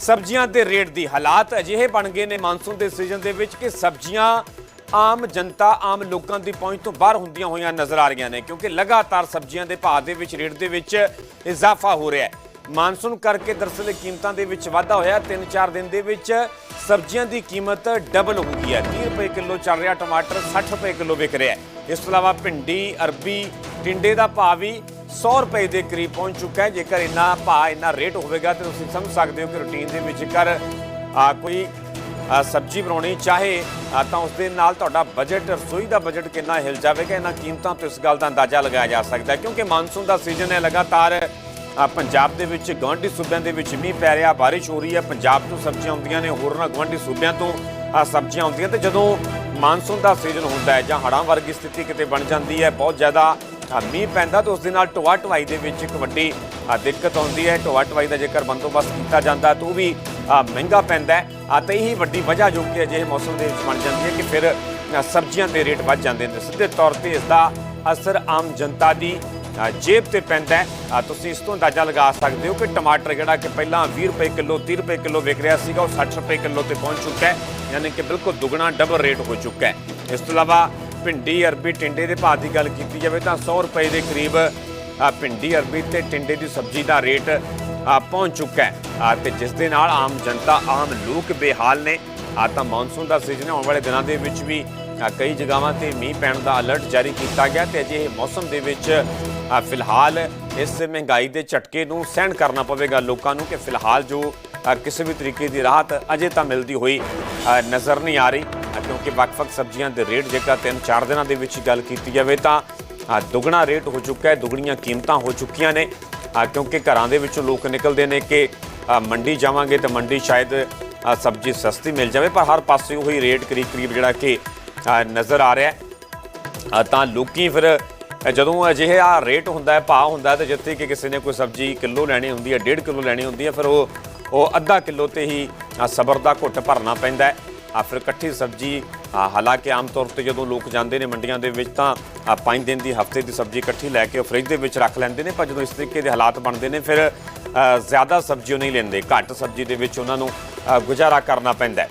ਸਬਜ਼ੀਆਂ ਦੇ ਰੇਟ ਦੀ ਹਾਲਾਤ ਅਜਿਹੇ ਬਣ ਗਏ ਨੇ ਮਾਨਸੂਨ ਦੇ ਸੀਜ਼ਨ ਦੇ ਵਿੱਚ ਕਿ ਸਬਜ਼ੀਆਂ ਆਮ ਜਨਤਾ, ਆਮ ਲੋਕਾਂ ਦੀ ਪਹੁੰਚ ਤੋਂ ਬਾਹਰ ਹੁੰਦੀਆਂ ਹੋਈਆਂ ਨਜ਼ਰ ਆ ਰਹੀਆਂ ਨੇ, ਕਿਉਂਕਿ ਲਗਾਤਾਰ ਸਬਜ਼ੀਆਂ ਦੇ ਭਾਅ ਦੇ ਵਿੱਚ, ਰੇਟ ਦੇ ਵਿੱਚ ਇਜ਼ਾਫਾ ਹੋ ਰਿਹਾ ਹੈ। ਮਾਨਸੂਨ ਕਰਕੇ ਦਰਅਸਲ ਇਹ ਕੀਮਤਾਂ ਦੇ ਵਿੱਚ ਵਾਧਾ ਹੋਇਆ। 3-4 ਦਿਨ ਦੇ ਵਿੱਚ ਸਬਜ਼ੀਆਂ ਦੀ ਕੀਮਤ ਡਬਲ ਹੋ ਗਈ ਹੈ। 30 ਰੁਪਏ ਕਿਲੋ ਚੱਲ ਰਿਹਾ ਟਮਾਟਰ 60 ਰੁਪਏ ਕਿਲੋ ਵਿਕ ਰਿਹਾ ਹੈ। ਇਸ ਤੋਂ ਇਲਾਵਾ ਭਿੰਡੀ, ਅਰਬੀ, ਟਿੰਡੇ ਦਾ ਭਾਅ ਵੀ 100 ਰੁਪਏ ਦੇ ਕਰੀਬ ਪਹੁੰਚ ਚੁੱਕਾ ਹੈ। ਜੇਕਰ ਇੰਨਾ ਭਾਅ ਇੰਨਾ ਰੇਟ ਹੋਵੇਗਾ ਤਾਂ ਤੁਸੀਂ ਸਮਝ ਸਕਦੇ ਹੋ ਕਿ ਰੂਟੀਨ ਦੇ ਵਿੱਚ ਜੇਕਰ ਕੋਈ ਸਬਜ਼ੀ ਬਣਾਉਣੀ ਚਾਹੇ ਤਾਂ ਉਸ ਦੇ ਨਾਲ ਤੁਹਾਡਾ ਬਜਟ ਰਸੋਈ ਦਾ ਬਜਟ ਕਿੰਨਾ ਹਿਲ ਜਾਵੇਗਾ? ਇਹਨਾਂ ਕੀਮਤਾਂ ਤੋਂ ਇਸ ਗੱਲ ਦਾ ਅੰਦਾਜ਼ਾ ਲਗਾਇਆ ਜਾ ਸਕਦਾ ਹੈ। ਕਿਉਂਕਿ ਮਾਨਸੂਨ ਦਾ ਸੀਜ਼ਨ ਹੈ ਲਗਾਤਾਰ ਪੰਜਾਬ ਦੇ ਵਿੱਚ ਗਵਾਂਢੀ ਸੂਬਿਆਂ ਦੇ ਵਿੱਚ ਮੀਂਹ ਪੈ ਰਿਹਾ ਬਾਰਿਸ਼ ਹੋ ਰਹੀ ਹੈ ਪੰਜਾਬ ਤੋਂ ਸਬਜ਼ੀਆਂ ਆਉਂਦੀਆਂ ਨੇ ਹੋਰਨਾਂ ਗਵਾਂਢੀ ਸੂਬਿਆਂ ਤੋਂ ਆ, ਸਬਜ਼ੀਆਂ ਆਉਂਦੀਆਂ ਤੇ ਜਦੋਂ ਮਾਨਸੂਨ ਦਾ ਸੀਜ਼ਨ ਹੁੰਦਾ ਹੈ ਜਾਂ ਹੜ੍ਹਾਂ ਵਰਗੀ ਸਥਿਤੀ ਕਿਤੇ ਬਣ ਜਾਂਦੀ ਹੈ ਬਹੁਤ ਜ਼ਿਆਦਾ ਆ, ਮੀਂਹ ਪੈਂਦਾ ਤਾਂ ਉਸ ਦੇ ਨਾਲ ਢੋਆ ਢਵਾਈ ਦੇ ਵਿੱਚ ਇੱਕ ਵੱਡੀ ਦਿੱਕਤ ਆਉਂਦੀ ਹੈ। ਢੋਆ ਢਵਾਈ ਦਾ ਜੇਕਰ ਬੰਦੋਬਸਤ ਕੀਤਾ ਜਾਂਦਾ ਤਾਂ ਉਹ ਵੀ ਮਹਿੰਗਾ ਪੈਂਦਾ ਹੈ। ਆ ਤੇ ਇਹੀ ਵੱਡੀ ਵਜ੍ਹਾ ਜੋ ਕਿ ਅਜਿਹੇ ਮੌਸਮ ਦੇ ਵਿੱਚ ਬਣ ਜਾਂਦੀ ਹੈ ਕਿ ਫਿਰ ਸਬਜ਼ੀਆਂ ਦੇ ਰੇਟ ਵੱਧ ਜਾਂਦੇ ਨੇ। ਸਿੱਧੇ ਤੌਰ ਤੇ ਇਸ ਦਾ ਅਸਰ ਆਮ ਜਨਤਾ ਦੀ ਜੇਬ ਤੇ ਪੈਂਦਾ ਤੁਸੀਂ ਇਸ ਤੋਂ ਅੰਦਾਜ਼ਾ ਲਗਾ ਸਕਦੇ ਹੋ ਕਿ ਟਮਾਟਰ ਜਿਹੜਾ ਕਿ ਪਹਿਲਾਂ 20 ਰੁਪਏ ਕਿਲੋ 30 ਰੁਪਏ ਕਿਲੋ ਵਿਕ ਰਿਹਾ ਸੀਗਾ ਉਹ 60 ਰੁਪਏ ਕਿਲੋ ਤੇ ਪਹੁੰਚ ਚੁੱਕਾ ਹੈ। ਯਾਨੀ ਕਿ ਬਿਲਕੁਲ ਦੁੱਗਣਾ ਡਬਲ ਰੇਟ ਹੋ ਚੁੱਕਾ ਹੈ। ਇਸ ਤੋਂ ਇਲਾਵਾ ਭਿੰਡੀ ਅਰਬੀ ਟਿੰਡੇ ਦੇ ਭਾਅ ਦੀ ਗੱਲ ਕੀਤੀ ਜਾਵੇ ਤਾਂ 100 ਰੁਪਏ ਦੇ ਕਰੀਬ ਭਿੰਡੀ ਅਰਬੀ ਤੇ ਟਿੰਡੇ ਦੀ ਸਬਜ਼ੀ ਦਾ ਰੇਟ ਪਹੁੰਚ ਚੁੱਕਾ ਹੈ। ਤੇ ਜਿਸ ਦੇ ਨਾਲ ਆਮ ਜਨਤਾ, ਆਮ ਲੋਕ ਬੇਹਾਲ ਨੇ। ਆ ਤਾਂ ਮੌਨਸੂਨ ਦਾ ਸੀਜ਼ਨ ਆਉਣ ਵਾਲੇ ਦਿਨਾਂ ਦੇ ਵਿੱਚ ਵੀ ਕਈ ਜਗ੍ਹਾਵਾਂ ਤੇ ਮੀਂਹ ਪੈਣ ਦਾ ਅਲਰਟ ਜਾਰੀ ਕੀਤਾ ਗਿਆ ਤੇ ਅਜੇ ਮੌਸਮ ਦੇ ਵਿੱਚ ਫਿਲਹਾਲ ਇਸ ਮਹਿੰਗਾਈ ਦੇ ਝਟਕੇ ਨੂੰ ਸਹਿਣ ਕਰਨਾ ਪਵੇਗਾ ਲੋਕਾਂ ਨੂੰ ਕਿ ਫਿਲਹਾਲ ਜੋ ਕਿਸੇ ਵੀ ਤਰੀਕੇ ਦੀ ਰਾਹਤ ਅਜੇ ਤਾਂ ਮਿਲਦੀ ਹੋਈ ਨਜ਼ਰ ਨਹੀਂ ਆ ਰਹੀ। ਕਿਉਂਕਿ ਵੱਖ-ਵੱਖ ਸਬਜ਼ੀਆਂ ਦੇ ਰੇਟ ਜੇਕਰ 3-4 ਦਿਨਾਂ ਦੇ ਵਿੱਚ ਗੱਲ ਕੀਤੀ ਜਾਵੇ ਤਾਂ ਦੁੱਗਣਾ ਰੇਟ ਹੋ ਚੁੱਕਾ ਹੈ, ਦੁੱਗਣੀਆਂ ਕੀਮਤਾਂ ਹੋ ਚੁੱਕੀਆਂ ਨੇ। ਕਿਉਂਕਿ ਘਰਾਂ ਦੇ ਵਿੱਚੋਂ ਲੋਕ ਨਿਕਲਦੇ ਨੇ ਕਿ ਮੰਡੀ ਜਾਵਾਂਗੇ ਤਾਂ ਮੰਡੀ ਸ਼ਾਇਦ ਸਬਜ਼ੀ ਸਸਤੀ ਮਿਲ ਜਾਵੇ, ਪਰ ਹਰ ਪਾਸੇ ਉਹੀ ਰੇਟ ਕਰੀਬ-ਕਰੀਬ ਜਿਹੜਾ ਕਿ ਨਜ਼ਰ ਆ ਰਿਹਾ ਹੈ। ਤਾਂ ਲੋਕੀ ਫਿਰ ਜਦੋਂ ਅਜਿਹੇ ਆ ਰੇਟ ਹੁੰਦਾ ਹੈ, ਭਾਅ ਹੁੰਦਾ ਹੈ, ਤੇ ਜਿੱਥੇ ਕਿ ਕਿਸੇ ਨੇ ਕੋਈ ਸਬਜ਼ੀ ਕਿਲੋ ਲੈਣੀ ਹੁੰਦੀ ਹੈ 1.5 ਕਿਲੋ ਲੈਣੀ ਹੁੰਦੀ ਹੈ, ਫਿਰ ਉਹ ਉਹ ਅੱਧਾ ਕਿਲੋ ਤੇ ਹੀ ਸਬਰ ਦਾ ਘੁੱਟ ਭਰਨਾ ਪੈਂਦਾ ਹੈ। ਆ ਫਿਰ ਇਕੱਠੀ ਸਬਜ਼ੀ ਹਾਲਾਂਕਿ ਆਮ ਤੌਰ ਤੇ ਜਦੋਂ ਲੋਕ ਜਾਂਦੇ ਨੇ ਮੰਡੀਆਂ ਦੇ ਵਿੱਚ ਤਾਂ 5 ਦਿਨ ਦੀ ਹਫ਼ਤੇ ਦੀ ਸਬਜ਼ੀ ਇਕੱਠੀ ਲੈ ਕੇ ਉਹ ਫ੍ਰਿਜ ਦੇ ਵਿੱਚ ਰੱਖ ਲੈਂਦੇ ਨੇ, ਪਰ ਜਦੋਂ ਇਸ ਤਰੀਕੇ ਦੇ ਹਾਲਾਤ ਬਣਦੇ ਨੇ ਫਿਰ ਜ਼ਿਆਦਾ ਸਬਜ਼ੀ ਉਹ ਨਹੀਂ ਲੈਂਦੇ, ਘੱਟ ਸਬਜ਼ੀ ਦੇ ਵਿੱਚ ਉਹਨਾਂ ਨੂੰ ਗੁਜ਼ਾਰਾ ਕਰਨਾ ਪੈਂਦਾ ਹੈ।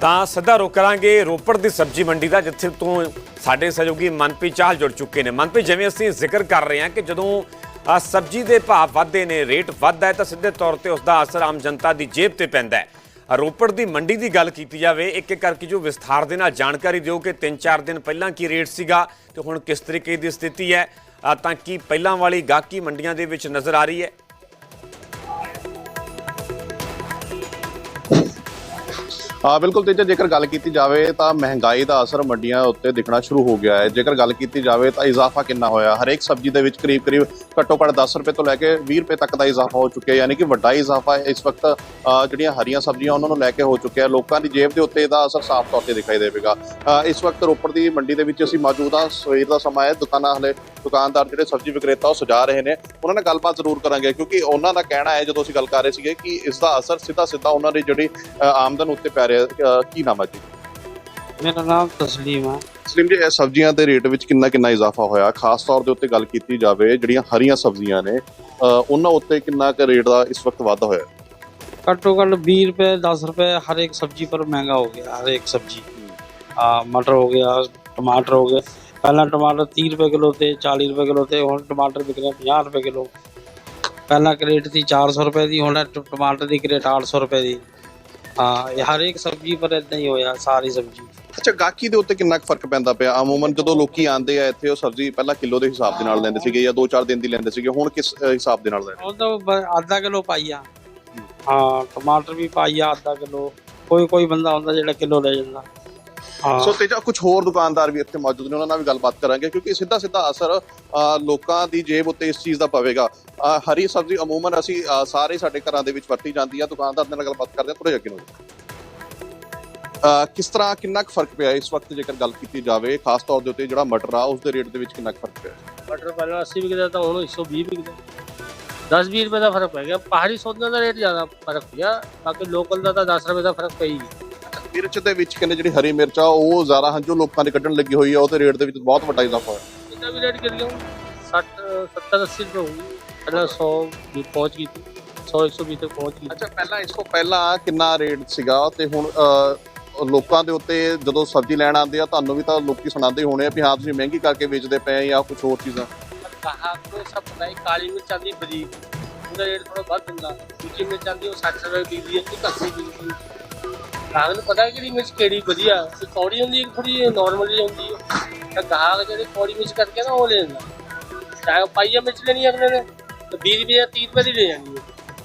ਤਾਂ ਸਿੱਧਾ ਰੁਕ ਕਰਾਂਗੇ ਰੋਪੜ ਦੀ ਸਬਜ਼ੀ ਮੰਡੀ ਦਾ, ਜਿੱਥੇ ਤੋਂ ਸਾਡੇ ਸਹਿਯੋਗੀ ਮਨਪ੍ਰੀਤ ਚਾਹਲ ਜੁੜ ਚੁੱਕੇ ਨੇ। ਮਨਪ੍ਰੀਤ, ਜਿਵੇਂ ਅਸੀਂ ਜ਼ਿਕਰ ਕਰ ਰਹੇ ਹਾਂ ਕਿ ਜਦੋਂ ਅ, ਸਬਜ਼ੀ ਦੇ ਭਾਅ ਵੱਧਦੇ ਨੇ ਰੇਟ ਵੱਧਦਾ ਹੈ ਤਾਂ ਸਿੱਧੇ ਤੌਰ ਤੇ ਉਸ ਦਾ ਅਸਰ ਆਮ ਜਨਤਾ ਦੀ ਜੇਬ ਤੇ ਪੈਂਦਾ ਹੈ। ਰੋਪੜ ਦੀ ਮੰਡੀ ਦੀ ਗੱਲ ਕੀਤੀ ਜਾਵੇ ਇੱਕ ਇੱਕ ਕਰਕੇ ਜੋ ਵਿਸਥਾਰ ਦੇ ਨਾਲ ਜਾਣਕਾਰੀ ਦਿਓ ਕਿ 3-4 ਦਿਨ ਪਹਿਲਾਂ ਕੀ ਰੇਟ ਸੀਗਾ ਤੇ ਹੁਣ ਕਿਸ ਤਰੀਕੇ ਦੀ ਸਥਿਤੀ ਹੈ। ਤਾਂ ਕੀ ਪਹਿਲਾਂ ਵਾਲੀ ਗਾਹਕੀ ਮੰਡੀਆਂ ਦੇ ਵਿੱਚ ਨਜ਼ਰ ਆ ਰਹੀ ਹੈ? ਹਾਂ, ਬਿਲਕੁਲ ਤੇਜਾ ਜੇਕਰ ਗੱਲ ਕੀਤੀ ਜਾਵੇ ਤਾਂ ਮਹਿੰਗਾਈ ਦਾ ਅਸਰ ਮੰਡੀਆਂ ਉੱਤੇ ਦਿਖਣਾ ਸ਼ੁਰੂ ਹੋ ਗਿਆ ਹੈ। ਜੇਕਰ ਗੱਲ ਕੀਤੀ ਜਾਵੇ ਤਾਂ ਇਜ਼ਾਫਾ ਕਿੰਨਾ ਹੋਇਆ? ਹਰੇਕ ਸਬਜ਼ੀ ਦੇ ਵਿੱਚ ਕਰੀਬ-ਕਰੀਬ ਘੱਟੋ ਘੱਟ 10 ਰੁਪਏ ਤੋਂ ਲੈ ਕੇ 20 ਰੁਪਏ ਤੱਕ ਦਾ ਇਜ਼ਾਫਾ ਹੋ ਚੁੱਕਿਆ ਯਾਨੀ ਕਿ ਵੱਡਾ ਇਜ਼ਾਫਾ ਇਸ ਵਕਤ ਜਿਹੜੀਆਂ ਹਰੀਆਂ ਸਬਜ਼ੀਆਂ ਉਹਨਾਂ ਨੂੰ ਲੈ ਕੇ ਹੋ ਚੁੱਕਿਆ ਲੋਕਾਂ ਦੀ ਜੇਬ ਦੇ ਉੱਤੇ ਇਹਦਾ ਅਸਰ ਸਾਫ਼ ਤੌਰ ਤੇ ਦਿਖਾਈ ਦੇਵੇਗਾ। ਇਸ ਵਕਤ ਰੋਪੜ ਦੀ ਮੰਡੀ ਦੇ ਵਿੱਚ ਅਸੀਂ ਮੌਜੂਦ ਹਾਂ। ਸਵੇਰ ਦਾ ਸਮਾਂ ਹੈ। ਦੁਕਾਨਾਂ ਹਲੇ ਦੁਕਾਨਦਾਰ ਜਿਹੜੇ ਸਬਜ਼ੀ ਵਿਕਰੇਤਾ ਉਹ ਸੁਝਾ ਰਹੇ ਨੇ। ਉਹਨਾਂ ਨਾਲ ਗੱਲਬਾਤ ਜ਼ਰੂਰ ਕਰਾਂਗੇ ਕਿਉਂਕਿ ਉਹਨਾਂ ਦਾ ਕਹਿਣਾ ਹੈ ਜਦੋਂ ਅਸੀਂ ਗੱਲ ਕਰ ਰਹੇ ਸੀਗੇ ਕਿ ਇਸ ਦਾ ਅਸਰ ਸਿੱਧਾ ਸਿੱਧਾ ਉਹਨਾਂ ਦੀ ਜਿਹੜੀ ਆਮਦਨ ਉੱਤੇ ਪੈ ਰਿਹਾ ਕੀ ਨਾਮ ਹੈ ਜੀ? ਮੇਰਾ ਨਾਮ ਤਸਲੀਮ ਹੈ ਤਸਲੀਮ ਜੀ ਸਬਜ਼ੀਆਂ ਦੇ ਰੇਟ ਵਿੱਚ ਕਿੰਨਾ ਕਿੰਨਾ ਇਜ਼ਾਫਾ ਹੋਇਆ? ਖਾਸ ਤੌਰ ਦੇ ਉੱਤੇ ਗੱਲ ਕੀਤੀ ਜਾਵੇ ਜਿਹੜੀਆਂ ਹਰੀਆਂ ਸਬਜ਼ੀਆਂ ਨੇ ਉਹਨਾਂ ਉੱਤੇ ਕਿੰਨਾ ਕੁ ਰੇਟ ਦਾ ਇਸ ਵਕਤ ਵਾਧਾ ਹੋਇਆ? ਘੱਟੋ ਘੱਟ 20 ਰੁਪਏ 10 ਰੁਪਏ ਹਰ ਇੱਕ ਸਬਜ਼ੀ ਪਰ ਮਹਿੰਗਾ ਹੋ ਗਿਆ ਹਰ ਇੱਕ ਸਬਜ਼ੀ। ਆ ਮਟਰ ਹੋ ਗਿਆ ਟਮਾਟਰ ਹੋ ਗਿਆ ਪਹਿਲਾਂ ਟਮਾਟਰ 30 ਰੁਪਏ ਕਿਲੋ ਤੇ 40 ਰੁਪਏ ਕਿਲੋ ਤੇ ਹੁਣ ਟਮਾਟਰ ਵਿਕ ਰਿਹਾ 50 ਰੁਪਏ ਕਿਲੋ। ਪਹਿਲਾਂ ਕ੍ਰੇਟ ਸੀ 400 ਰੁਪਏ ਦੀ ਹੁਣ ਟਮਾਟਰ ਦੀ ਕ੍ਰੇਟ 800 ਰੁਪਏ ਦੀ। ਹਾਂ ਇਹ ਹਰ ਇੱਕ ਸਬਜ਼ੀ ਪਰ ਇਦਾਂ ਹੀ ਹੋਇਆ ਸਾਰੀ ਸਬਜ਼ੀ। ਅੱਛਾ ਗਾਕੀ ਦੇ ਉੱਤੇ ਕਿੰਨਾ ਕੁ ਫ਼ਰਕ ਪੈਂਦਾ ਪਿਆ? ਆਮੂਮਨ ਜਦੋਂ ਲੋਕੀ ਆਂਦੇ ਆ ਇੱਥੇ ਉਹ ਸਬਜ਼ੀ ਪਹਿਲਾਂ ਕਿਲੋ ਦੇ ਹਿਸਾਬ ਦੇ ਨਾਲ ਲੈਂਦੇ ਸੀਗੇ ਜਾਂ 2-4 ਦਿਨ ਦੀ ਲੈਂਦੇ ਸੀਗੇ ਹੁਣ ਕਿਸ ਹਿਸਾਬ ਦੇ ਨਾਲ ਲੈਂਦੇ? ਉਹ ਤਾਂ ਬ- ਅੱਧਾ ਕਿਲੋ ਪਾਈਆ ਹਾਂ ਟਮਾਟਰ ਵੀ ਪਾਈਆ ਅੱਧਾ ਕਿਲੋ। ਕੋਈ ਕੋਈ ਬੰਦਾ ਹੁੰਦਾ ਜਿਹੜਾ ਕਿਲੋ ਲੈ ਜਾਂਦਾ। ਸੋ ਤੇਜਾ ਕੁਝ ਹੋਰ ਦੁਕਾਨਦਾਰ ਵੀ ਇੱਥੇ ਮੌਜੂਦ ਨੇ ਉਹਨਾਂ ਨਾਲ ਵੀ ਗੱਲਬਾਤ ਕਰਾਂਗੇ ਕਿਉਂਕਿ ਸਿੱਧਾ ਸਿੱਧਾ ਅਸਰ ਲੋਕਾਂ ਦੀ ਜੇਬ ਉੱਤੇ ਇਸ ਚੀਜ਼ ਦਾ ਪਵੇਗਾ। ਹਰੀ ਸਬਜ਼ੀ ਅਮੂਮਨ ਅਸੀਂ ਸਾਰੇ ਸਾਡੇ ਘਰਾਂ ਦੇ ਵਿੱਚ ਵਰਤੀ ਜਾਂਦੀ ਆ ਦੁਕਾਨਦਾਰ ਨਾਲ ਗੱਲਬਾਤ ਕਰਦੇ ਹਾਂ ਥੋੜਾ ਜਿਹਾ ਕਿਨੋ ਕਿਸ ਤਰ੍ਹਾਂ ਕਿੰਨਾ ਕੁ ਫ਼ਰਕ ਪਿਆ ਇਸ ਵਕਤ ਜੇਕਰ ਗੱਲ ਕੀਤੀ ਜਾਵੇ ਖਾਸ ਤੌਰ ਦੇ ਉੱਤੇ ਜਿਹੜਾ ਮਟਰ ਆ ਉਸ ਦੇ ਰੇਟ ਦੇ ਵਿੱਚ ਕਿੰਨਾ ਕੁ ਫ਼ਰਕ ਪਿਆ? ਮਟਰ ਪਹਿਲਾਂ 80 ਵਿਕਦਾ ਤਾਂ ਹੁਣ 120 ਵਿਕਦਾ। 10-20 ਰੁਪਏ ਦਾ ਫ਼ਰਕ ਪੈ ਗਿਆ ਪਹਾੜੀ ਸੌਦਿਆਂ ਦਾ ਰੇਟ ਜ਼ਿਆਦਾ ਫ਼ਰਕ ਪਿਆ ਬਾਕੀ ਲੋਕਲ ਦਾ ਤਾਂ 10 ਰੁਪਏ ਦਾ ਫ਼ਰਕ ਪਈ ਮਿਰਚ ਦੇ ਵਿੱਚ ਕਹਿੰਦੇ ਜਿਹੜੀ ਹਰੀ ਮਿਰਚ ਆ ਉਹ ਜ਼ਿਆਦਾ ਹਨ ਜੋ ਲੋਕਾਂ ਦੇ ਕੱਢਣ ਲੱਗੀ ਹੋਈ ਆ ਉਹਦੇ ਰੇਟ ਦੇ ਵਿੱਚ ਬਹੁਤ ਵੱਡਾ ਇਜ਼ਾਫਾ ਹੋਇਆ। ਇਹਦਾ ਵੀ ਰੇਟ ਗਿਆ 60 70 80 ਰੁਪਏ ਹੋਊਗੀ ਪਹਿਲਾਂ 100 ਵੀ ਪਹੁੰਚ ਗਈ ਸੀ 100 120 ਤੱਕ ਪਹੁੰਚ ਗਈ ਅੱਛਾ ਪਹਿਲਾਂ ਇਸ ਤੋਂ ਪਹਿਲਾਂ ਕਿੰਨਾ ਰੇਟ ਸੀਗਾ? ਤੇ ਹੁਣ ਲੋਕਾਂ ਦੇ ਉੱਤੇ ਜਦੋਂ ਸਬਜ਼ੀ ਲੈਣ ਆਉਂਦੇ ਆ ਤੁਹਾਨੂੰ ਵੀ ਤਾਂ ਲੋਕੀ ਸੁਣਾਉਂਦੇ ਹੋਣੇ ਆ ਵੀ ਹਾਂ ਤੁਸੀਂ ਮਹਿੰਗੀ ਕਰਕੇ ਵੇਚਦੇ ਪਏ ਆ ਜਾਂ ਕੁਝ ਹੋਰ ਚੀਜ਼ਾਂ। ਕਹਾ ਕੋ ਸਭ ਪਤਾ ਕਾਲੀ ਮਿਰਚ ਆਂਦੀ ਬਰੀਕ। ਉਹਦਾ ਰੇਟ ਥੋੜਾ ਵੱਧ ਹੁੰਦਾ। ਦੂਜੀ ਮਿਰਚ ਆਂਦੀ ਉਹ 60 ਰੁਪਏ ਦੀ ਦੀ ਹੈ ਕਿ ਘੱਟ ਦੀ ਦੀ ਗਾਹਕ ਨੂੰ ਪਤਾ ਕਿਹੜੀ ਮਿਰਚ ਕਿਹੜੀ ਵਧੀਆ? ਤੇ ਕੌੜੀ ਹੁੰਦੀ ਹੈ ਥੋੜੀ ਨਾਰਮਲ ਜਿਹੀ ਹੁੰਦੀ ਹੈ ਤਾਂ ਗਾਹਕ ਜਿਹੜੇ ਕੌੜੀ ਮਿਰਚ ਕਰਕੇ ਨਾ ਉਹ ਲੈ ਲੈਂਦਾ। ਚਾਹੇ ਪਾਈਆ ਮਿਰਚ ਲੈਣੀ ਅਗਲੇ ਨੇ, ਤਾਂ 20 ਰੁਪਏ ਜਾਂ 30 ਰੁਪਏ ਦੀ ਲੈ ਜਾਣੀ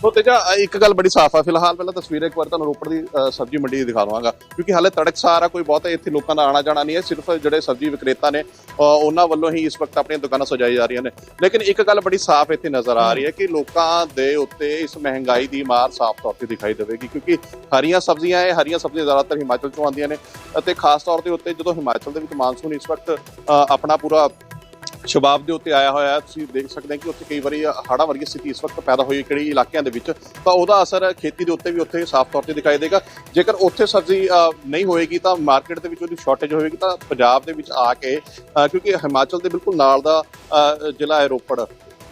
ਉਹ ਤੇਜਾ ਇੱਕ ਗੱਲ ਬੜੀ ਸਾਫ਼ ਆ, ਫਿਲਹਾਲ ਪਹਿਲਾਂ ਤਸਵੀਰ ਇੱਕ ਵਾਰ ਤੁਹਾਨੂੰ ਰੋਪੜ ਦੀ ਸਬਜ਼ੀ ਮੰਡੀ ਦੀ ਦਿਖਾ ਦਵਾਂਗਾ। ਕਿਉਂਕਿ ਹਾਲੇ ਤੜਕਸਾਰ ਆ, ਕੋਈ ਬਹੁਤਾ ਇੱਥੇ ਲੋਕਾਂ ਦਾ ਆਣਾ ਜਾਣਾ ਨਹੀਂ ਹੈ, ਸਿਰਫ ਜਿਹੜੇ ਸਬਜ਼ੀ ਵਿਕਰੇਤਾ ਨੇ ਉਹਨਾਂ ਵੱਲੋਂ ਹੀ ਇਸ ਵਕਤ ਆਪਣੀਆਂ ਦੁਕਾਨਾਂ ਸਜਾਈ ਜਾ ਰਹੀਆਂ ਨੇ। ਲੇਕਿਨ ਇੱਕ ਗੱਲ ਬੜੀ ਸਾਫ਼ ਇੱਥੇ ਨਜ਼ਰ ਆ ਰਹੀ ਹੈ ਕਿ ਲੋਕਾਂ ਦੇ ਉੱਤੇ ਇਸ ਮਹਿੰਗਾਈ ਦੀ ਮਾਰ ਸਾਫ਼ ਤੌਰ ਤੇ ਦਿਖਾਈ ਦੇਵੇਗੀ, ਕਿਉਂਕਿ ਹਰੀਆਂ ਸਬਜ਼ੀਆਂ ਇਹ, ਹਰੀਆਂ ਸਬਜ਼ੀਆਂ ਜ਼ਿਆਦਾਤਰ ਹਿਮਾਚਲ ਤੋਂ ਆਉਂਦੀਆਂ ਨੇ ਅਤੇ ਖਾਸ ਤੌਰ ਤੇ ਉੱਤੇ ਜਦੋਂ ਹਿਮਾਚਲ ਦੇ ਵਿੱਚ ਮਾਨਸੂਨ ਇਸ ਵਕਤ ਆਪਣਾ ਪੂਰਾ ਸ਼ਬਾਬ ਦੇ ਉੱਤੇ ਆਇਆ ਹੋਇਆ ਤੁਸੀਂ ਦੇਖ ਸਕਦੇ ਹੋ ਕਿ ਉੱਥੇ ਕਈ ਵਾਰੀ ਹੜ੍ਹਾਂ ਵਰਗੀ ਸਥਿਤੀ ਇਸ ਵਕਤ ਪੈਦਾ ਹੋਈ ਕਿਹੜੀ ਇਲਾਕਿਆਂ ਦੇ ਵਿੱਚ। ਤਾਂ ਉਹਦਾ ਅਸਰ ਖੇਤੀ ਦੇ ਉੱਤੇ ਵੀ ਉੱਥੇ ਸਾਫ਼ ਤੌਰ ਤੇ ਦਿਖਾਈ ਦੇਗਾ। ਜੇਕਰ ਉੱਥੇ ਸਬਜ਼ੀ ਨਹੀਂ ਹੋਏਗੀ ਤਾਂ ਮਾਰਕੀਟ ਦੇ ਵਿੱਚ ਉਹਦੀ ਸ਼ਾਰਟੇਜ ਹੋਏਗੀ ਤਾਂ ਪੰਜਾਬ ਦੇ ਵਿੱਚ ਆ ਕੇ ਕਿਉਂਕਿ ਹਿਮਾਚਲ ਦੇ ਬਿਲਕੁਲ ਨਾਲ ਦਾ ਜ਼ਿਲ੍ਹਾ ਹੈ ਰੋਪੜ।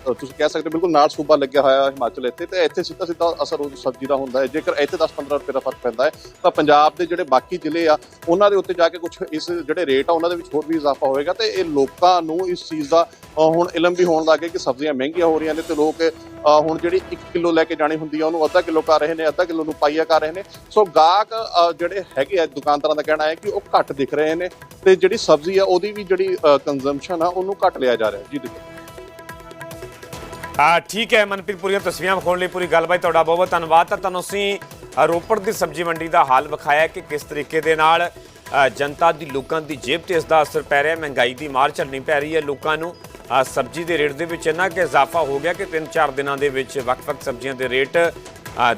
ਤੁਸੀਂ ਕਹਿ ਸਕਦੇ ਹੋ ਬਿਲਕੁਲ ਨਾਲ ਸੂਬਾ ਲੱਗਿਆ ਹੋਇਆ ਹਿਮਾਚਲ ਇੱਥੇ, ਤੇ ਇੱਥੇ ਸਿੱਧਾ ਸਿੱਧਾ ਅਸਰ ਉਹ ਸਬਜ਼ੀ ਦਾ ਹੁੰਦਾ ਹੈ। ਜੇਕਰ ਇੱਥੇ 10-15 ਰੁਪਏ ਦਾ ਫ਼ਰਕ ਪੈਂਦਾ ਹੈ, ਤਾਂ ਪੰਜਾਬ ਦੇ ਜਿਹੜੇ ਬਾਕੀ ਜ਼ਿਲ੍ਹੇ ਆ, ਉਹਨਾਂ ਦੇ ਉੱਤੇ ਜਾ ਕੇ ਕੁਝ ਇਸ ਜਿਹੜੇ ਰੇਟ ਆ, ਉਹਨਾਂ ਦੇ ਵਿੱਚ ਹੋਰ ਵੀ ਇਜ਼ਾਫਾ ਹੋਏਗਾ ਤੇ ਇਹ ਲੋਕਾਂ ਨੂੰ ਇਸ ਚੀਜ਼ ਦਾ ਹੁਣ ਇਲਮ ਵੀ ਹੋਣ ਲੱਗ ਗਿਆ ਕਿ ਸਬਜ਼ੀਆਂ ਮਹਿੰਗੀਆਂ ਹੋ ਰਹੀਆਂ ਨੇ ਤੇ ਲੋਕ ਹੁਣ ਜਿਹੜੀ 1 ਕਿਲੋ ਲੈ ਕੇ ਜਾਣੀ ਹੁੰਦੀ ਆ, ਉਹਨੂੰ ਅੱਧਾ ਕਿਲੋ ਕਰ ਰਹੇ ਨੇ, ਅੱਧਾ ਕਿਲੋ ਨੂੰ ਪਾਈਆ ਕਰ ਰਹੇ ਨੇ। ਸੋ ਗਾਹਕ ਜਿਹੜੇ ਹੈਗੇ ਆ ਦੁਕਾਨਦਾਰਾਂ ਦਾ ਕਹਿਣਾ ਹੈ ਕਿ ਉਹ ਘੱਟ ਦਿਖ ਰਹੇ ਨੇ ਤੇ ਜਿਹੜੀ ਸਬਜ਼ੀ ਆ, ਉਹਦੀ ਵੀ ਜਿਹੜੀ ਕੰਜ਼ੰਪਸ਼ਨ ਆ, ਉਹਨੂੰ ਘੱਟ ਲਿਆ ਜਾ ਰਿਹਾ। ਜੀ, ਦੇਖੋ। ਆ ਠੀਕ ਹੈ, ਮਨਪ੍ਰੀਤ, ਪੂਰੀਆਂ ਤਸਵੀਰਾਂ ਵਿਖਾਉਣ ਲਈ ਪੂਰੀ ਗੱਲਬਾਤ ਤੁਹਾਡਾ ਬਹੁਤ ਬਹੁਤ ਧੰਨਵਾਦ। ਤਾਂ ਤੁਹਾਨੂੰ ਅਸੀਂ ਰੋਪੜ ਦੀ ਸਬਜ਼ੀ ਮੰਡੀ ਦਾ ਹਾਲ ਵਿਖਾਇਆ ਕਿ ਕਿਸ ਤਰੀਕੇ ਦੇ ਨਾਲ ਜਨਤਾ ਦੀ ਲੋਕਾਂ ਦੀ ਜੇਬ ਤੇ ਇਸ ਦਾ ਅਸਰ ਪੈ ਰਿਹਾ ਹੈ, ਮਹਿੰਗਾਈ ਦੀ ਮਾਰ ਝੱਲਣੀ ਪੈ ਰਹੀ ਹੈ, ਲੋਕਾਂ ਨੂੰ ਸਬਜ਼ੀ ਦੇ ਰੇਟ ਦੇ ਵਿੱਚ ਇੰਨਾ ਕਿ ਇਜ਼ਾਫਾ ਹੋ ਗਿਆ ਕਿ 3-4 ਦਿਨਾਂ ਦੇ ਵਿੱਚ ਵੱਖ-ਵੱਖ ਸਬਜ਼ੀਆਂ ਦੇ ਰੇਟ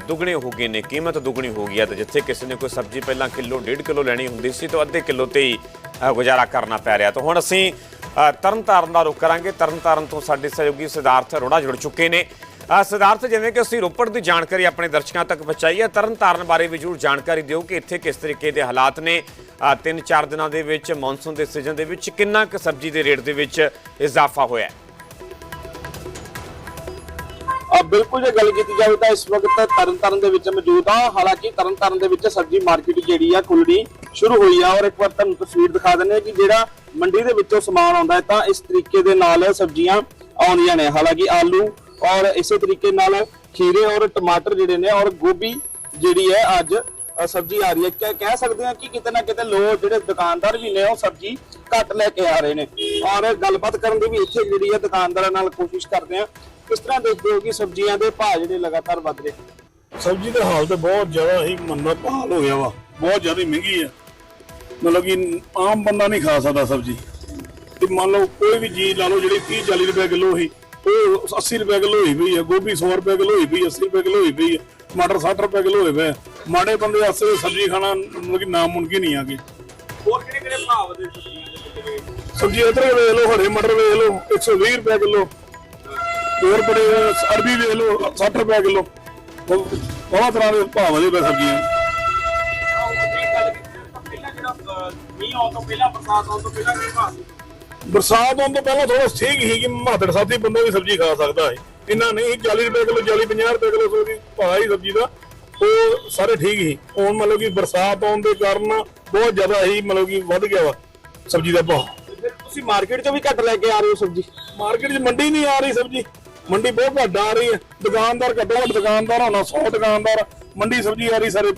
ਦੁੱਗਣੇ ਹੋ ਗਏ ਨੇ, ਕੀਮਤ ਦੁੱਗਣੀ ਹੋ ਗਈ ਹੈ। ਤੇ ਜਿੱਥੇ ਕਿਸੇ ਨੇ ਕੋਈ ਸਬਜ਼ੀ ਪਹਿਲਾਂ ਕਿਲੋ, ਡੇਢ ਕਿਲੋ ਲੈਣੀ ਹੁੰਦੀ ਸੀ, ਤਾਂ ਅੱਧੇ ਕਿਲੋ ਤੇ ਹੀ ਗੁਜ਼ਾਰਾ ਕਰਨਾ ਪੈ ਰਿਹਾ। ਤਾਂ ਹੁਣ ਅਸੀਂ ਤਰਨਤਾਰਨ ਦਾ ਰੁਖ ਕਰਾਂਗੇ। ਤਰਨਤਾਰਨ ਤੋਂ ਸਾਡੇ ਸਹਿਯੋਗੀ ਸਿਧਾਰਥ ਅਰੋੜਾ ਜੁੜ ਚੁੱਕੇ ਨੇ। ਅ, ਸਿਧਾਰਥ ਜਿਵੇਂ ਕਿ ਅਸੀਂ ਰੋਪੜ ਦੀ ਜਾਣਕਾਰੀ ਆਪਣੇ ਦਰਸ਼ਕਾਂ ਤੱਕ ਪਹੁੰਚਾਈ ਹੈ ਤਰਨਤਾਰਨ ਬਾਰੇ ਵੀ ਜ਼ਰੂਰ ਜਾਣਕਾਰੀ ਦਿਓ ਕਿ ਇੱਥੇ ਕਿਸ ਤਰੀਕੇ ਦੇ ਹਾਲਾਤ ਨੇ। ਤਿੰਨ ਚਾਰ ਦਿਨਾਂ ਦੇ ਵਿੱਚ ਮੌਨਸੂਨ ਦੇ ਸੀਜ਼ਨ ਦੇ ਵਿੱਚ ਕਿੰਨਾ ਕੁ ਸਬਜ਼ੀ ਦੇ ਰੇਟ ਦੇ ਵਿੱਚ ਇਜ਼ਾਫਾ ਹੋਇਆ ਹੈ। ਬਿਲਕੁਲ ਜੇ ਗੱਲ ਕੀਤੀ ਜਾਵੇ ਤਾਂ ਇਸ ਵਕਤ ਤਰਨਤਾਰਨ ਦੇ ਵਿੱਚ ਮੌਜੂਦ ਆ। ਹਾਲਾਂਕਿ ਤਰਨਤਾਰਨ ਦੇ ਵਿੱਚ ਸਬਜ਼ੀ ਮਾਰਕੀਟ ਜਿਹੜੀ ਆ ਖੁੱਲਣੀ ਸ਼ੁਰੂ ਹੋਈ ਆ ਔਰ ਇੱਕ ਵਾਰ ਤੁਹਾਨੂੰ ਤਸਵੀਰ ਦਿਖਾ ਦਿੰਦੇ ਆ ਕਿ ਜਿਹੜਾ ਮੰਡੀ ਦੇ ਵਿੱਚੋਂ ਸਮਾਨ ਆਉਂਦਾ ਹੈ ਤਾਂ ਇਸ ਤਰੀਕੇ ਦੇ ਨਾਲ ਸਬਜ਼ੀਆਂ ਆਉਂਦੀਆਂ ਨੇ। ਹਾਲਾਂਕਿ ਆਲੂ ਔਰ ਇਸੇ ਤਰੀਕੇ ਨਾਲ ਖੀਰੇ ਔਰ ਟਮਾਟਰ ਜਿਹੜੇ ਨੇ ਔਰ ਗੋਭੀ ਜਿਹੜੀ ਹੈ ਅੱਜ ਸਬਜ਼ੀ ਆ ਰਹੀ ਹੈ। ਕਹਿ- ਕਹਿ ਸਕਦੇ ਹਾਂ ਕਿ ਕਿਤੇ ਨਾ ਕਿਤੇ ਲੋਕ ਜਿਹੜੇ ਦੁਕਾਨਦਾਰ ਵੀ ਨੇ ਉਹ ਸਬਜ਼ੀ ਘੱਟ ਲੈ ਕੇ ਆ ਰਹੇ ਨੇ। ਔਰ ਗੱਲਬਾਤ ਕਰਨ ਦੀ ਵੀ ਇੱਥੇ ਜਿਹੜੀ ਹੈ ਦੁਕਾਨਦਾਰਾਂ ਨਾਲ ਕੋਸ਼ਿਸ਼ ਕਰਦੇ ਆ ਕਿਸ ਤਰ੍ਹਾਂ ਦੇਖਦੇ ਹੋ ਕਿ ਸਬਜ਼ੀਆਂ ਦੇ ਭਾਅ ਜਿਹੜੇ ਲਗਾਤਾਰ ਵਧ ਰਹੇ? ਸਬਜ਼ੀ ਦਾ ਹਾਲ ਤੇ ਬਹੁਤ ਜ਼ਿਆਦਾ ਹੀ ਮੰਦਾ ਹਾਲ ਹੋ ਗਿਆ ਵਾ। ਬਹੁਤ ਜ਼ਿਆਦਾ ਮਹਿੰਗੀ ਆ। ਮਤਲਬ ਕਿ ਆਮ ਬੰਦਾ ਨਹੀਂ ਖਾ ਸਕਦਾ ਸਬਜ਼ੀ। ਤੇ ਮੰਨ ਲਓ ਕੋਈ ਵੀ ਚੀਜ਼ ਲਾ ਲਓ ਜਿਹੜੀ 30 40 ਰੁਪਏ ਕਿਲੋ ਸੀ ਉਹ 80 ਰੁਪਏ ਕਿਲੋ ਹੋਈ ਪਈ ਹੈ ਗੋਭੀ 100 ਰੁਪਏ ਕਿਲੋ ਹੋਈ ਪਈ 80 ਰੁਪਏ ਕਿਲੋ ਹੋਈ ਪਈ ਹੈ ਟਮਾਟਰ 60 ਰੁਪਏ ਕਿਲੋ ਹੋਏ ਪਏ। ਮਾੜੇ ਬੰਦੇ ਵਾਸਤੇ ਸਬਜ਼ੀ ਖਾਣਾ ਮਤਲਬ ਕਿ ਨਾਮੁਮਕਿਨ ਹੀ ਆ ਗਈ ਹੋਰ ਕਿਹੜੇ ਕਿਹੜੇ ਭਾਅ ਵਧੇ ਸਬਜ਼ੀਆਂ ਦੇ ਸਬਜ਼ੀ ਅਦਰਕ ਵੇਖ ਲਓ ਹਰੇ ਮਟਰ ਵੇਖ ਲਓ 120 ਰੁਪਏ ਕਿਲੋ। ਹੋਰ ਬੜੇ ਅਰਬੀ ਵੇਖ ਲਓ 60 ਰੁਪਏ ਕਿਲੋ। ਬਹੁਤ ਤਰ੍ਹਾਂ ਦੇ ਭਾਅ ਵਧੇ ਪਏ ਸਬਜ਼ੀਆਂ। ਬਰਸਾਤ ਆਉਣ ਤੋਂ ਪਹਿਲਾਂ ਥੋੜਾ ਠੀਕ ਸੀ ਕਿ ਮਾਤੜ ਸਾਥੀ ਬੰਦਾ ਵੀ ਸਬਜ਼ੀ ਖਾ ਸਕਦਾ ਹੈ ਇੰਨਾ ਨਹੀਂ 40 ਰੁਪਏ ਕਿਲੋ 40 50 ਰੁਪਏ ਕਿਲੋ ਸਬਜ਼ੀ ਭਾਅ ਹੀ ਸਬਜ਼ੀ ਦਾ। ਉਹ ਸਾਰੇ ਠੀਕ ਹੀ ਹੁਣ ਮਤਲਬ ਕਿ ਬਰਸਾਤ ਆਉਣ ਦੇ ਕਾਰਨ ਬਹੁਤ ਜ਼ਿਆਦਾ ਹੀ ਮਤਲਬ ਕਿ ਵੱਧ ਗਿਆ ਵਾ ਸਬਜ਼ੀ ਦਾ ਭਾਅ। ਤੁਸੀਂ ਮਾਰਕੀਟ ਚੋਂ ਵੀ ਘੱਟ ਲੈ ਕੇ ਆ ਰਹੇ ਹੋ ਸਬਜ਼ੀ? ਮਾਰਕੀਟ 'ਚ ਮੰਡੀ ਨਹੀਂ ਆ ਰਹੀ ਸਬਜ਼ੀ। ਮੰਡੀ ਬਹੁਤ ਘੱਟ ਆ ਰਹੀ ਹੈ। ਦੁਕਾਨਦਾਰ ਘੱਟੋ ਘੱਟ ਦੁਕਾਨਦਾਰ ਹੋਣਾ 100 ਦੁਕਾਨਦਾਰ। ਮੰਡੀ ਸਬਜ਼ੀ ਆ ਰਹੀ ਸਾਰੇ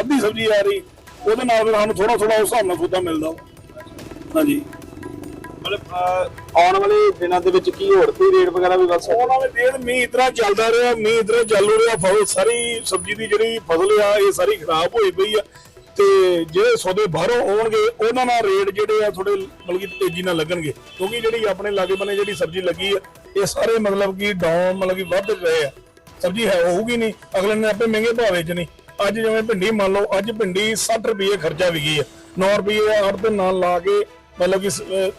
ਅੱਧੀ ਸਬਜ਼ੀ ਆ ਰਹੀ। ਉਹਦੇ ਨਾਲ ਫਿਰ ਸਾਨੂੰ ਥੋੜਾ ਥੋੜਾ ਉਸ ਹਿਸਾਬ ਨਾਲ ਸੌਦਾ ਮਿਲਦਾ। ਹਾਂਜੀ। ਮਤਲਬ ਆਉਣ ਵਾਲੇ ਦਿਨਾਂ ਦੇ ਵਿੱਚ ਕੀ ਹੋਰ ਕੋਈ ਰੇਟ ਵਗੈਰਾ ਵੀ ਵੱਧ ਸਕਦਾ ਉਹਨਾਂ ਦੇ ਦੇਰ ਮੀਂਹ ਇਤਨਾ ਚੱਲਦਾ ਰਿਹਾ ਮੀਂਹ ਇਤਨਾ ਚੱਲ ਰਿਹਾ ਫਸਲ ਸਾਰੀ ਸਬਜ਼ੀ ਦੀ ਜਿਹੜੀ ਫਸਲ ਆ ਇਹ ਸਾਰੀ ਖਰਾਬ ਹੋਈ ਪਈ ਆ। ਤੇ ਜਿਹੜੇ ਸੌਦੇ ਬਾਹਰੋਂ ਆਉਣਗੇ ਉਹਨਾਂ ਨਾਲ ਰੇਟ ਜਿਹੜੇ ਆ ਥੋੜੇ ਮਤਲਬ ਕਿ ਤੇਜ਼ੀ ਨਾਲ ਲੱਗਣਗੇ। ਕਿਉਂਕਿ ਜਿਹੜੀ ਆਪਣੇ ਲਾਗੇ ਬੰਨੇ ਜਿਹੜੀ ਸਬਜ਼ੀ ਲੱਗੀ ਆ ਇਹ ਸਾਰੇ ਮਤਲਬ ਕਿ ਡਾਊਨ ਮਤਲਬ ਕਿ ਵੱਧ ਰਹੇ ਆ। ਸਬਜ਼ੀ ਹੈ ਹੋਊਗੀ ਨਹੀਂ। ਅਗਲੇ ਨੇ ਆਪੇ ਮਹਿੰਗੇ ਭਾਅ ਵੇਚਣੀ। ਅੱਜ ਜਿਵੇਂ ਭਿੰਡੀ ਮੰਨ ਲਓ ਅੱਜ ਭਿੰਡੀ 60 ਰੁਪਏ ਖਰਚਾ ਵਿਕੀ ਆ। 9 ਰੁਪਏ ਅੱਠ ਦੇ ਨਾਲ ਲਾ ਕੇ ਮਤਲਬ ਕਿ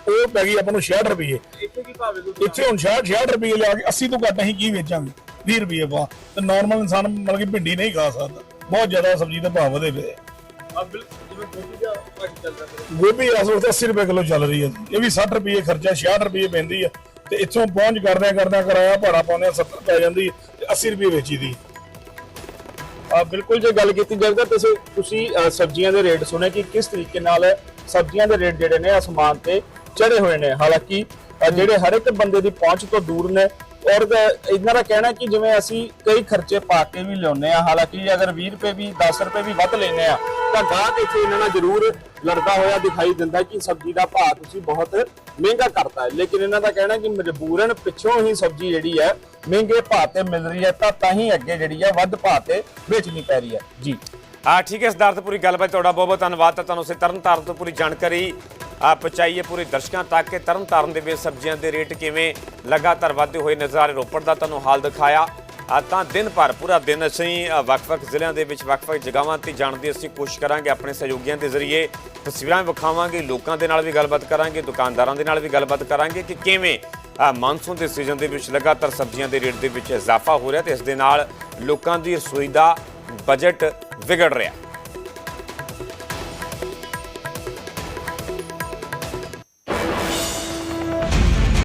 ਉਹ ਪੈ ਗਈ ਆਪਾਂ ਨੂੰ 66 ਰੁਪਏ। ਇੱਥੇ ਕੀ ਭਾਅ ਵੇਚੋ? ਇੱਥੇ ਹੁਣ 66 66 ਰੁਪਏ ਲਿਆ ਕੇ 80 ਤੋਂ ਘੱਟ ਅਸੀਂ ਕੀ ਵੇਚਾਂਗੇ? 20 ਰੁਪਏ ਪਾ। ਤੇ ਨਾਰਮਲ ਇਨਸਾਨ ਮਤਲਬ ਕਿ ਭਿੰਡੀ ਨਹੀਂ ਖਾ ਸਕਦਾ। ਬਹੁਤ ਜ਼ਿਆਦਾ ਸਬਜ਼ੀ ਦੇ ਭਾਅ ਵਧੇ ਪਏ ਆ। ਬਿਲਕੁਲ। ਜਿਵੇਂ ਗੋਭੀ ਦਾ ਚੱਲਦਾ ਪਿਆ ਗੋਭੀ ਇਸ ਵਕਤ 80 ਰੁਪਏ ਕਿਲੋ ਚੱਲ ਰਹੀ ਹੈ ਇਹ ਵੀ 60 ਰੁਪਏ ਖਰਚਾ 66 ਰੁਪਏ ਪੈਂਦੀ ਆ। ਤੇ ਇੱਥੋਂ ਪਹੁੰਚ ਕਰਦਿਆਂ ਕਰਦਿਆਂ ਕਿਰਾਇਆ ਭਾੜਾ ਪਾਉਂਦੇ 70 ਪੈ ਜਾਂਦੀ, ਤੇ 80 ਰੁਪਏ ਵੇਚੀ ਦੀ। ਆ ਬਿਲਕੁਲ ਜੇ ਗੱਲ ਕੀਤੀ ਜਾਵੇ ਤਾਂ ਤੁਸੀਂ ਤੁਸੀਂ ਸਬਜ਼ੀਆਂ ਦੇ ਰੇਟ ਸੁਣੇ ਕਿ ਕਿਸ ਤਰੀਕੇ ਨਾਲ ਸਬਜ਼ੀਆਂ ਦੇ ਰੇਟ ਜਿਹੜੇ ਨੇ ਅਸਮਾਨ ਤੇ ਚੜੇ ਹੋਏ ਨੇ। ਹਾਲਾਂਕਿ ਜਿਹੜੇ ਹਰ ਇੱਕ ਬੰਦੇ ਦੀ ਪਹੁੰਚ ਤੋਂ ਦੂਰ ਨੇ ਔਰ ਇਹਨਾਂ ਦਾ ਕਹਿਣਾ ਕਿ ਜਿਵੇਂ ਅਸੀਂ ਕਈ ਖਰਚੇ ਪਾ ਕੇ ਵੀ ਲਿਆਉਂਦੇ ਆ ਹਾਲਾਂਕਿ ਅਗਰ 20 ਰੁਪਏ ਵੀ 10 ਰੁਪਏ ਵੀ ਵੱਧ ਲੈਨੇ ਆ ਤਾਂ ਗਾਹਕ ਇੱਥੇ ਇਹਨਾਂ ਨਾਲ ਜ਼ਰੂਰ ਲੜਦਾ ਹੋਇਆ ਦਿਖਾਈ ਦਿੰਦਾ ਕਿ ਸਬਜ਼ੀ ਦਾ ਭਾਅ ਤੁਸੀਂ ਬਹੁਤ ਮਹਿੰਗਾ ਕਰਤਾ ਹੈ। ਲੇਕਿਨ ਇਹਨਾਂ ਦਾ ਕਹਿਣਾ ਕਿ ਮਜਬੂਰਨ ਪਿੱਛੋਂ ਹੀ ਸਬਜ਼ੀ ਜਿਹੜੀ ਹੈ, ਮਹਿੰਗੇ ਭਾਅ ਤੇ ਮਿਲ ਰਹੀ ਹੈ, ਤਾਂ ਤਾਂ ਹੀ ਅੱਗੇ ਜਿਹੜੀ ਹੈ, ਵੱਧ ਭਾਅ ਤੇ ਵੇਚਣੀ ਪੈ ਰਹੀ ਹੈ। ਜੀ। ਹਾਂ, ਠੀਕ ਹੈ ਸਿਧਾਰਥ ਪੂਰੀ ਗੱਲਬਾਤ ਤੁਹਾਡਾ ਬਹੁਤ ਬਹੁਤ ਧੰਨਵਾਦ। ਤਾਂ ਤੁਹਾਨੂੰ ਸੇ ਤਰਨ ਤਾਰਨ ਤੋਂ ਪੂਰੀ ਜਾਣਕਾਰੀ ਪਹੁੰਚਾਈਏ ਪੂਰੇ ਦਰਸ਼ਕਾਂ ਤੱਕ ਕਿ ਤਰਨ ਤਾਰਨ ਦੇ ਵਿੱਚ ਸਬਜ਼ੀਆਂ ਦੇ ਰੇਟ ਕਿਵੇਂ ਲਗਾਤਾਰ ਵਧਦੇ ਹੋਏ ਨਜ਼ਰ ਆ ਰਹੇ? ਰੋਪੜ ਦਾ ਤੁਹਾਨੂੰ ਹਾਲ ਦਿਖਾਇਆ। ਤਾਂ ਦਿਨ ਭਰ ਪੂਰਾ ਦਿਨ ਅਸੀਂ ਵੱਖ-ਵੱਖ ਜ਼ਿਲ੍ਹਿਆਂ ਦੇ ਵਿੱਚ ਵੱਖ-ਵੱਖ ਜਗ੍ਹਾਵਾਂ ਤੇ ਜਾਣ ਦੀ ਅਸੀਂ ਕੋਸ਼ਿਸ਼ ਕਰਾਂਗੇ ਆਪਣੇ ਸਹਿਯੋਗੀਆਂ ਦੇ ਜ਼ਰੀਏ। ਤਸਵੀਰਾਂ ਵਿਖਾਵਾਂਗੇ, ਲੋਕਾਂ ਦੇ ਨਾਲ ਵੀ ਗੱਲਬਾਤ ਕਰਾਂਗੇ, ਦੁਕਾਨਦਾਰਾਂ ਦੇ ਨਾਲ ਵੀ ਗੱਲਬਾਤ ਕਰਾਂਗੇ ਕਿ ਕਿਵੇਂ ਮਾਨਸੂਨ ਦੇ ਸੀਜ਼ਨ ਦੇ ਵਿੱਚ ਲਗਾਤਾਰ ਸਬਜ਼ੀਆਂ ਦੇ ਰੇਟ ਦੇ ਵਿੱਚ ਇਜ਼ਾਫਾ ਹੋ ਰਿਹਾ ਤੇ ਇਸ ਦੇ ਨਾਲ ਲੋਕਾਂ ਦੀ ਰਸੋਈ ਦਾ ਬਜਟ ਵਿਗੜ ਰਿਹਾ।